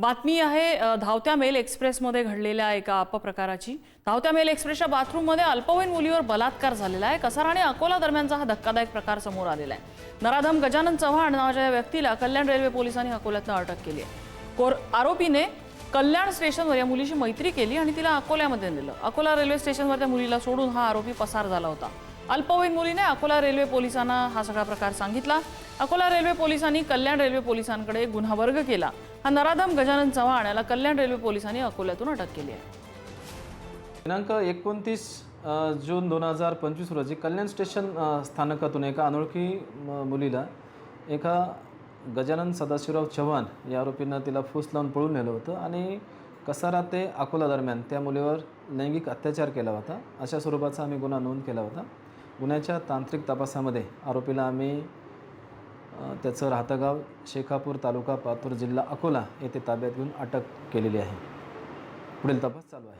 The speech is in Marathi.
बातमी आहे धावत्या मेल एक्सप्रेसमध्ये घडलेल्या एका अपप्रकाराची. धावत्या मेल एक्सप्रेसच्या बाथरूममध्ये अल्पवयीन मुलीवर बलात्कार झालेला आहे. कसार आणि अकोला दरम्यानचा हा धक्कादायक प्रकार समोर आलेला आहे. नराधम गजानन चव्हाण नावाच्या या व्यक्तीला कल्याण रेल्वे पोलिसांनी अकोल्यातनं अटक केली आहे. कोर आरोपीने कल्याण स्टेशनवर या मुलीशी मैत्री केली आणि तिला अकोल्यामध्ये नेलं. अकोला रेल्वे स्टेशनवर त्या मुलीला सोडून हा आरोपी पसार झाला होता. अल्पवयीन मुलीने अकोला रेल्वे पोलिसांना हा सगळा प्रकार सांगितला. अकोला रेल्वे पोलिसांनी कल्याण रेल्वे पोलिसांकडे गुन्हा वर्ग केला. हा नराधम गजानन चव्हाण याला कल्याण रेल्वे पोलिसांनी अकोल्यातून अटक केली आहे. दिनांक एकोणतीस जून दोन हजार पंचवीस रोजी कल्याण स्टेशन स्थानकातून एका अनोळखी म- मुलीला एका गजानन सदाशिवराव चव्हाण या आरोपीनं तिला फूस लावून पळून नेलं होतं आणि कसारा ते अकोला दरम्यान त्या मुलीवर लैंगिक अत्याचार केला होता. अशा स्वरूपाचा आम्ही गुन्हा नोंद केला होता. गुन्ह्याच्या तांत्रिक तपासामध्ये आरोपीला आम्ही त्याचं राहतं गाव शेखापूर तालुका पातूर जिल्हा अकोला येथे ताब्यात घेऊन अटक केलेली आहे. पुढील तपास चालू आहे.